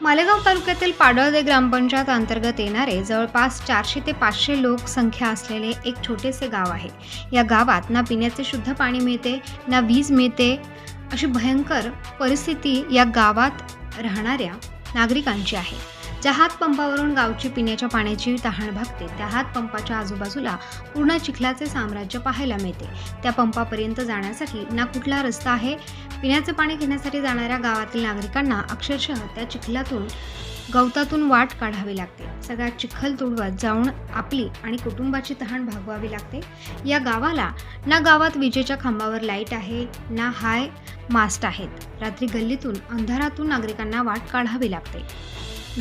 मालेगाव तालुक्यातील पाडळदे ग्रामपंचायत अंतर्गत येणारे जवळपास चारशे ते पाचशे लोकसंख्या असलेले एक छोटेसे गाव आहे. या गावात ना पिण्याचे शुद्ध पाणी मिळते ना वीज मिळते. अशी भयंकर परिस्थिती या गावात राहणाऱ्या नागरिकांची आहे. ज्या हातपंपावरून गावची पिण्याच्या पाण्याची तहान भागते त्या हातपंपाच्या आजूबाजूला पूर्ण चिखलाचे साम्राज्य पाहायला मिळते. त्या पंपापर्यंत जाण्यासाठी ना कुठला रस्ता आहे? पिण्याचे पाणी घेण्यासाठी जाणाऱ्या गावातील नागरिकांना अक्षरशः त्या चिखलातून गवतातून वाट काढावी लागते. सगळ्यात चिखल तुडवत जाऊन आपली आणि कुटुंबाची तहान भागवावी लागते. या गावाला ना गावात विजेच्या खांबावर लाइट आहे ना हाय मास्ट आहेत. रात्री गल्लीतून अंधारातून नागरिकांना वाट काढावी लागते.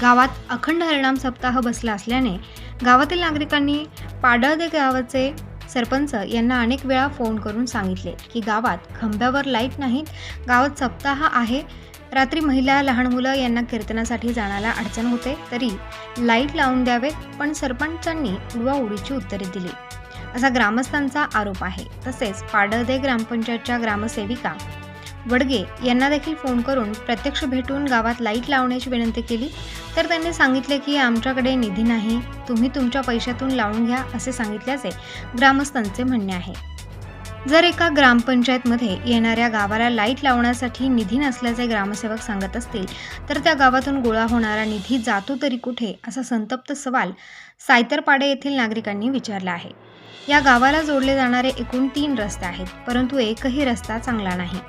गावात अखंड हरिणाम सप्ताह बसला असल्याने गावातील नागरिकांनी पाडळदे गावाचे सरपंच यांना अनेक वेळा फोन करून सांगितले की गावात खंब्यावर लाइट नाहीत गावात सप्ताह आहे. रात्री महिला लहान मुलं यांना कीर्तनासाठी जाण्याला अडचण होते तरी लाइट लावून द्यावेत पण सरपंचांनी उडवाउडीची उत्तरे दिली. असा ग्रामस्थांचा आरोप आहे. तसेच पाडळदे ग्रामपंचायतच्या ग्रामसेविका वडगे यांना देखील फोन करून प्रत्यक्ष भेटून गावात लाइट लावण्याची विनंती केली. तर त्यांनी सांगितले की आमच्याकडे निधी नाही. तुम्ही तुमच्या पैशातून लावून घ्या असे सांगितल्याचे ग्रामस्थांचे म्हणणे आहे. जर एका ग्रामपंचायतमध्ये येणाऱ्या गावाला लाइट लावण्यासाठी निधी नसल्याचे ग्रामसेवक सांगत असतील तर त्या गावातून गोळा होणारा निधी जातो तरी कुठे असा संतप्त सवाल सायतरपाडे येथील नागरिकांनी विचारला आहे. या गावाला जोडले जाणारे एकूण तीन रस्ते आहेत परंतु एकही रस्ता चांगला नाही.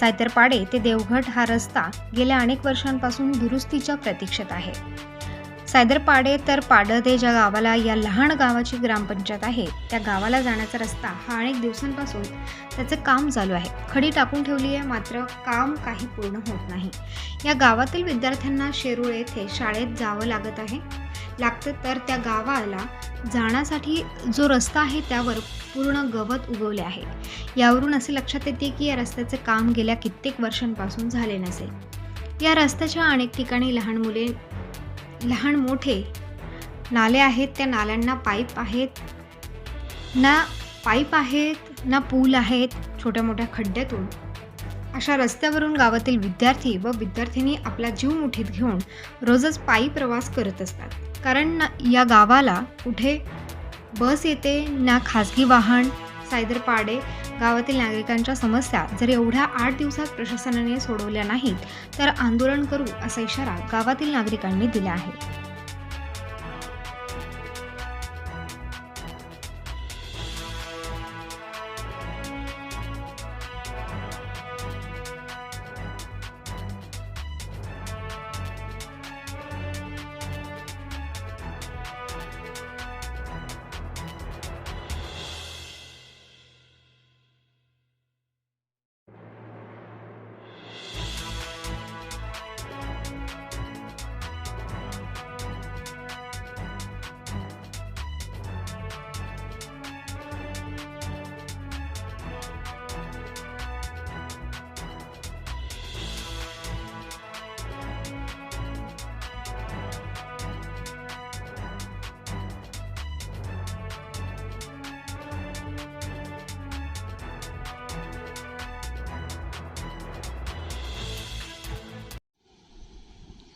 सायतरपाडे ते देवघट हा रस्ता गेल्या अनेक वर्षांपासून दुरुस्तीच्या प्रतीक्षेत आहे. सायदरपाडे तर पाडदे ज्या गावाला या लहान गावाची ग्रामपंचायत आहे त्या गावाला जाण्याचा रस्ता हा अनेक दिवसांपासून त्याचे काम चालू आहे. खडी टाकून ठेवली आहे मात्र काम काही पूर्ण होत नाही. या गावातील विद्यार्थ्यांना शेरूळ येथे शाळेत जावं लागत आहे. लागतं तर त्या गावाला जाण्यासाठी जो रस्ता आहे त्यावर पूर्ण गवत उगवले आहे. यावरून असे लक्षात येते की या रस्त्याचे काम गेल्या कित्येक वर्षांपासून झाले नसेल. या रस्त्याच्या अनेक ठिकाणी लहान मुले लहान मोठे नाले आहेत त्या नाल्यांना पाईप आहेत ना पाईप आहेत ना पूल आहेत छोट्या मोठ्या खड्ड्यातून. अशा रस्त्यावरून गावातील विद्यार्थी व विद्यार्थिनी आपला जीव मुठीत घेऊन रोजच पायी प्रवास करत असतात. कारण या गावाला कुठे बस येते ना खाजगी वाहन सायदरपाडे गावातील नागरिकांच्या समस्या जर एवढ्या आठ दिवसात प्रशासनाने सोडवल्या नाहीत तर आंदोलन करू असा इशारा गावातील नागरिकांनी दिला आहे.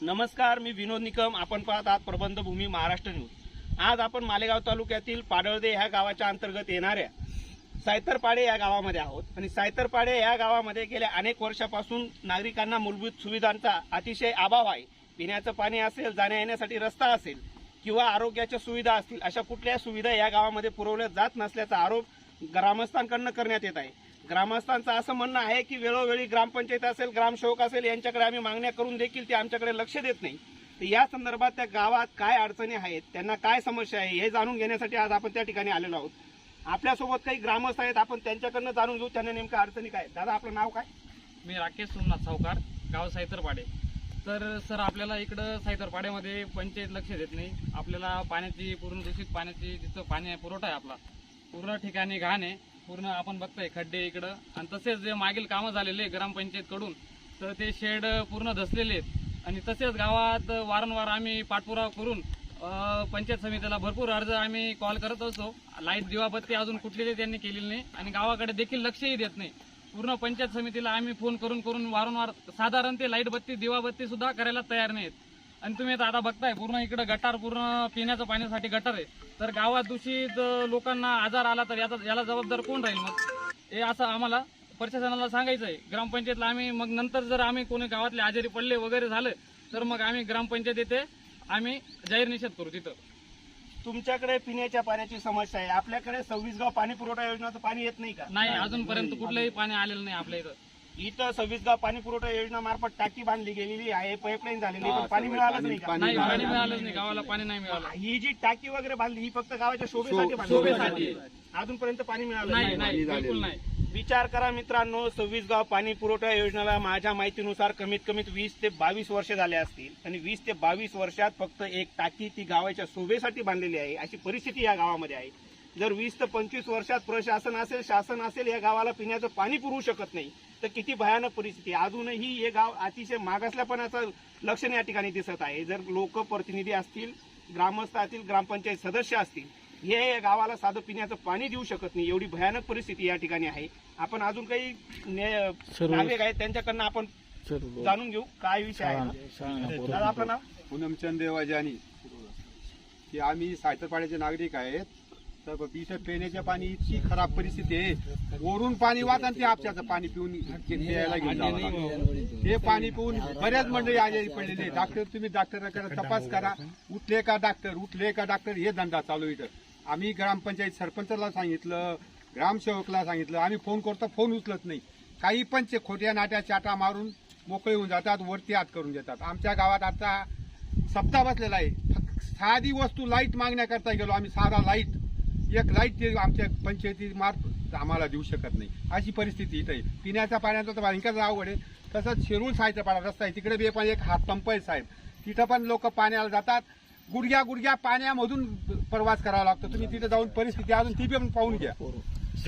नमस्कार मी विनोद निकम. आपण पाहत आहात प्रबंधभूमी महाराष्ट्र न्यूज. आज आपण मालेगाव तालुक्यातील पाडळदे ह्या गावाच्या अंतर्गत येणाऱ्या सायतरपाडे या गावामध्ये आहोत. आणि सायतरपाडे या गावामध्ये गेल्या अनेक वर्षापासून नागरिकांना मूलभूत सुविधांचा अतिशय अभाव आहे. पिण्याचं पाणी असेल जाण्या येण्यासाठी रस्ता असेल किंवा आरोग्याच्या सुविधा असतील अशा कुठल्या सुविधा या गावामध्ये पुरवल्या जात नसल्याचा आरोप ग्रामस्थांकडनं करण्यात येत आहे. ग्रामस्थांचं असं म्हणणं आहे की वेळोवेळी ग्रामपंचायत असेल ग्रामसेवक असेल यांच्याकडे आम्ही मागण्या करून देखील ते आमच्याकडे लक्ष देत नाही. तर या संदर्भात त्या गावात काय अडचणी आहेत त्यांना काय समस्या आहे हे जाणून घेण्यासाठी आज आपण त्या ठिकाणी आलेलो आहोत. आपल्यासोबत काही ग्रामस्थ आहेत आपण त्यांच्याकडनं जाणून घेऊ त्यांना नेमक्या अडचणी काय दादा आपलं नाव काय? मी राकेश सोमनाथ सावकार गाव सायतरपाडे. तर सर आपल्याला इकडं सायतरपाड्यामध्ये पंचायत लक्ष देत नाही. आपल्याला पाण्याची पूर्ण दूषित पाण्याची जिथं पाणी पुरवठा आहे आपला. पूर्ण ठिकाणी घाण आहे. पूर्ण आपण बघतोय खड्डे इकडं. आणि तसेच जे मागील कामं झालेले ग्रामपंचायतकडून तर ते शेड पूर्ण धसलेले आहेत. आणि तसेच गावात वारंवार आम्ही पाठपुरावा करून पंचायत समितीला भरपूर अर्ज आम्ही कॉल करत असतो. लाइट दिवाबत्ती अजून कुठलेली त्यांनी केलेली नाही. आणि गावाकडे देखील लक्षही देत नाही. पूर्ण पंचायत समितीला आम्ही फोन करून करून वारंवार साधारण ते लाइट बत्ती दिवाबत्ती सुद्धा करायला तयार नाहीत. आणि तुम्ही आता आता बघताय पूर्ण इकडे गटार पूर्ण पिण्याचं पाण्यासाठी गटार आहे. तर गावात दूषित लोकांना आजार आला तर याचा याला जबाबदार कोण राहील मग? हे असं आम्हाला प्रशासनाला सांगायचं आहे. ग्रामपंचायतला आम्ही मग नंतर जर आम्ही कोणी गावातले आजारी पडले वगैरे झालं तर मग आम्ही ग्रामपंचायत येथे आम्ही जाहीर निषेध करू तिथं. तुमच्याकडे पिण्याच्या पाण्याची समस्या आहे. आपल्याकडे सव्वीस गाव पाणी पुरवठा योजनाचं पाणी येत नाही का? नाही अजूनपर्यंत कुठलंही पाणी आलेलं नाही आपल्या इथं. इथं सव्वीस गाव पाणी पुरवठा योजना मार्फत टाकी बांधली गेलेली आहे पाईपलाईन झालेली आहे, पण पाणी मिळालंच नाही का? नाही पाणी मिळालंच नाही गावाला पाणी नाही मिळालं. ही जी टाकी वगैरे बांधली ही फक्त गावाच्या शोभेसाठी बांधली. शोभेसाठी. अजूनपर्यंत पाणी मिळालं नाही नाही. बिलकुल नाही. विचार करा मित्रांनो सव्वीस गाव पाणी पुरवठा योजनेला माझ्या माहितीनुसार कमीत कमीत वीस ते बावीस वर्ष झाले असतील. आणि वीस ते बावीस वर्षात फक्त एक टाकी ती गावाच्या शोभेसाठी बांधलेली आहे. अशी परिस्थिती या गावामध्ये आहे. जर वीस ते पंचवीस वर्षात प्रशासन असेल शासन असेल या गावाला पिण्याचं पाणी पुरवू शकत नाही तर किती भयानक परिस्थिती. अजूनही हे गाव अतिशय मागासल्यापणाचं लक्षण या ठिकाणी दिसत आहे. जर लोकप्रतिनिधी असतील ग्रामस्थ असतील ग्रामपंचायत सदस्य असतील हे या गावाला साधं पिण्याचं पाणी देऊ शकत नाही. एवढी भयानक परिस्थिती या ठिकाणी आहे. आपण अजून काही नागरिक आहेत त्यांच्याकडनं आपण जाणून घेऊ काय विषय आहे. दादा आपलं नाव? पूनमचंद देवाजानी की आम्ही सायतरपाड्याचे नागरिक आहेत. इथं पिण्याच्या पाणी इतकी खराब परिस्थिती आहे. वरून पाणी वाहत आणि ते आपच्याचं पाणी पिऊन यायला घेऊन ते पाणी पिऊन बऱ्याच मंडळी आजारी पडलेले डॉक्टर तुम्ही डॉक्टराकडे तपास करा. उठले का डॉक्टर? उठले का डॉक्टर? हे धंदा चालू इथं. आम्ही ग्रामपंचायत सरपंचाला सांगितलं ग्रामसेवकला सांगितलं. आम्ही फोन करतो फोन उचलत नाही. काही पण ते खोट्या नाट्या चाटा मारून मोकळे होऊन जातात वरती हात करून देतात. आमच्या गावात आता सप्ताह बसलेला आहे. साधी वस्तू लाइट मागण्याकरता गेलो. आम्ही साधा लाइट एक लाइट ते आमच्या पंचायती मार्फत आम्हाला देऊ शकत नाही. अशी परिस्थिती इथं आहे. पिण्याच्या पाण्याचं तर भयंकर अवघड आहे. तसंच शिरूर साईडचा पाणी रस्ता आहे. तिकडे बी पण एक हातपंप आहे साहेब. तिथं पण लोक पाण्याला जातात. गुडघ्या गुडघ्या पाण्यामधून प्रवास करावा लागतो. तुम्ही तिथे जाऊन परिस्थिती अजून ती पण पाहून घ्या.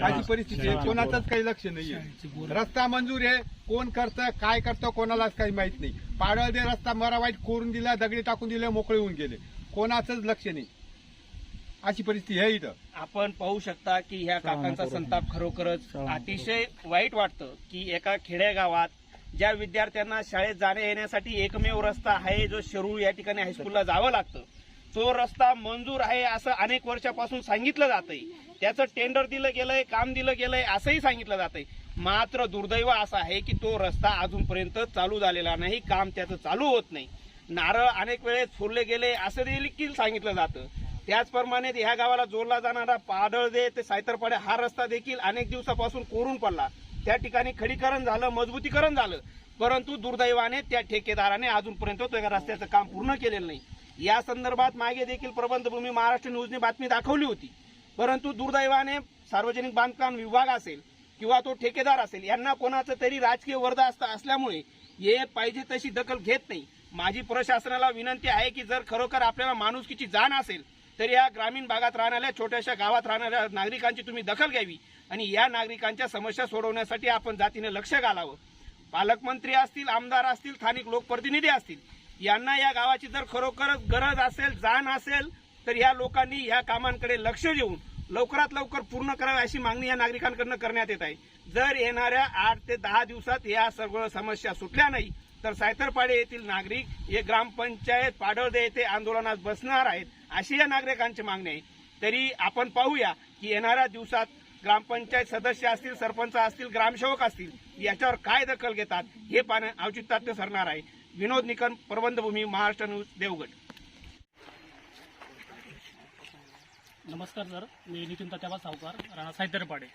अशी परिस्थिती आहे. कोणाचंच काही लक्ष नाहीये रस्ता मंजूर आहे. कोण करतं काय करतं कोणालाच काही माहीत नाही. पाडळ दे रस्ता मरा वाईट कोरून दिला दगडी टाकून दिले मोकळे होऊन गेले. कोणाचंच लक्ष नाही. अशी परिस्थिती आहे इथं. आपण पाहू शकता की ह्या काकांचा संताप खरोखरच अतिशय वाईट वाटतं की एका खेडेगावात ज्या विद्यार्थ्यांना शाळेत जाण्या येण्यासाठी एकमेव रस्ता आहे जो शिरूर या ठिकाणी हायस्कूलला जावं लागतं. तो रस्ता मंजूर आहे असं अनेक वर्षापासून सांगितलं जातंय. त्याचं टेंडर दिलं गेलंय काम दिलं गेलंय असंही सांगितलं जातंय. मात्र दुर्दैव असं आहे की तो रस्ता अजूनपर्यंत चालू झालेला नाही काम त्याचं चालू होत नाही. नारळ अनेक वेळेस फुरले गेले असं देखील सांगितलं जातं. त्याचप्रमाणे ह्या गावाला जोडला जाणारा पाडळदे ते सायतरपाडे हा रस्ता देखील अनेक दिवसापासून कोरून पडला. त्या ठिकाणी खडीकरण झालं मजबूतीकरण झालं. परंतु दुर्दैवाने त्या ठेकेदाराने अजूनपर्यंत त्या रस्त्याचं काम पूर्ण केलेलं नाही. या संदर्भात मागे देखील प्रबंधभूमी महाराष्ट्र न्यूजने बातमी दाखवली होती. परंतु दुर्दैवाने सार्वजनिक बांधकाम विभाग असेल किंवा तो ठेकेदार असेल यांना कोणाचं तरी राजकीय वर्ध असता असल्यामुळे हे पाहिजे तशी दखल घेत नाही. माझी प्रशासनाला विनंती आहे की जर खरोखर आपल्याला माणुसकीची जाण असेल तर या ग्रामीण भागात राहणाऱ्या छोट्याशा गावात राहणाऱ्या नागरिकांची तुम्ही दखल घ्यावी आणि या नागरिकांच्या समस्या सोडवण्यासाठी आपण जातीने लक्ष घालावं. पालकमंत्री असतील आमदार असतील स्थानिक लोकप्रतिनिधी असतील यांना या गावाची जर खरोखरच गरज असेल जाण असेल तर या लोकांनी या कामांकडे लक्ष देऊन लवकरात लवकर पूर्ण करावी अशी मागणी या नागरिकांकडून करण्यात येत आहे. जर येणाऱ्या आठ ते दहा दिवसात या सर्व समस्या सुटल्या नाही तर सायतरपाडे येथील नागरिक हे ग्रामपंचायत पाडळदे येथे आंदोलनात बसणार आहेत. अशी या नागरिकांची मागणी आहे. तरी आपण पाहूया की येणाऱ्या दिवसात ग्रामपंचायत सदस्य असतील सरपंच असतील ग्रामसेवक असतील याच्यावर काय दखल घेतात हे पाहणं औचित्यात सरणार आहे. विनोद निकम प्रबंधभूमी महाराष्ट्र न्यूज देवगड. नमस्कार सर मी नितीन तत्याबा सावकार राणा साहित्यपाडे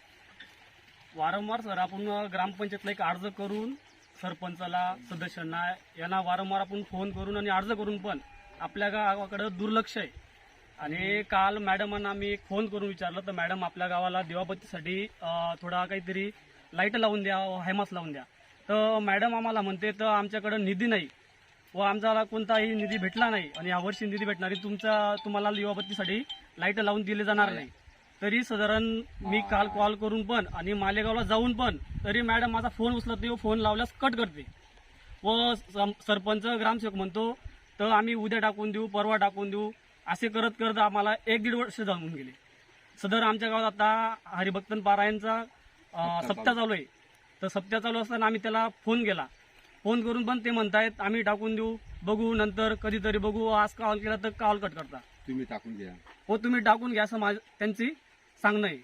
वारंवार सर आपण ग्रामपंचायतला एक अर्ज करून सरपंचाला सदस्यांना यांना वारंवार आपण फोन करून आणि अर्ज करून पण आपल्या गावाकडं दुर्लक्ष आहे. आणि काल मॅडमांना आम्ही फोन करून विचारलं तर मॅडम आपल्या गावाला दिवाबत्तीसाठी थोडा काहीतरी लाइट लावून द्या हैमास लावून द्या. तर मॅडम आम्हाला म्हणते तर आमच्याकडं निधी नाही व आमचा कोणताही निधी भेटला नाही आणि यावर्षी निधी भेटणारी तुमचा तुम्हाला दिवाबत्तीसाठी लाइट लावून दिले जाणार नाही. तरी साधारण मी काल कॉल करून पण आणि मालेगावला जाऊन पण तरी मॅडम माझा फोन उचलत नाही व फोन लावल्यास कट करते. व सम- सरपंच ग्रामसेवक म्हणतो तर आम्ही उद्या टाकून देऊ परवा टाकून देऊ असे करत करत आम्हाला एक दीड वर्ष जाऊन गेले. सदर आमच्या गावात आता हरिभक्तन पारायणचा अं, सप्ताह चालू. आहे. तर सप्ताह चालू असताना आम्ही त्याला फोन केला. फोन करून पण ते म्हणतायत आम्ही टाकून देऊ बघू नंतर कधीतरी बघू आज कॉल केला तर कॉल कट करता. तुम्ही टाकून द्या. हो तुम्ही टाकून घ्या असं माझं त्यांची सांगणं आहे.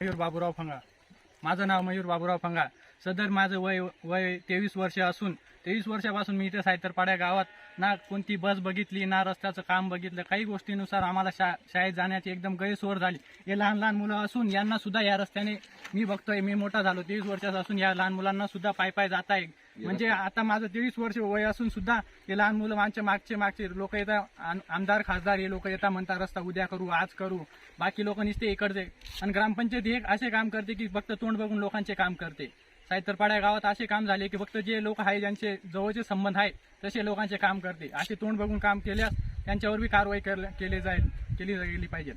मयूर बाबूराव फंगा. माझं नाव मयूर बाबूराव फंगा. सदर माझं वय वय तेवीस वर्ष असून तेवीस वर्षापासून मी इथे सायतरपाड्या गावात ना कोणती बस बघितली ना रस्त्याचं काम बघितलं काही गोष्टीनुसार आम्हाला शा शाळेत जाण्याची एकदम गैरसोय झाली. हे लहान लहान मुलं असून यांना सुद्धा या रस्त्याने मी बघतोय मी मोठा झालो तेवीस वर्षाचा असून या लहान मुलांना सुद्धा पाय पाय जात आहे. म्हणजे आता माझं तेवीस वर्ष वय असून सुद्धा हे लहान मुलं आमच्या मागचे मागचे लोक येतात आम- आमदार खासदार हे लोक येतात म्हणतात रस्ता उद्या करू आज करू. बाकी लोक नुसते इकडचे. आणि ग्रामपंचायत एक असे काम करते की फक्त तोंड बघून लोकांचे काम करते. सायतरपाड्या गावात असे काम झाले की फक्त जे लोक आहे ज्यांचे जवळचे संबंध आहे तसे लोकांचे काम करते. असे तोंड बघून काम केल्यास त्यांच्यावर बी कारवाई केली जाईल केली गेली पाहिजे.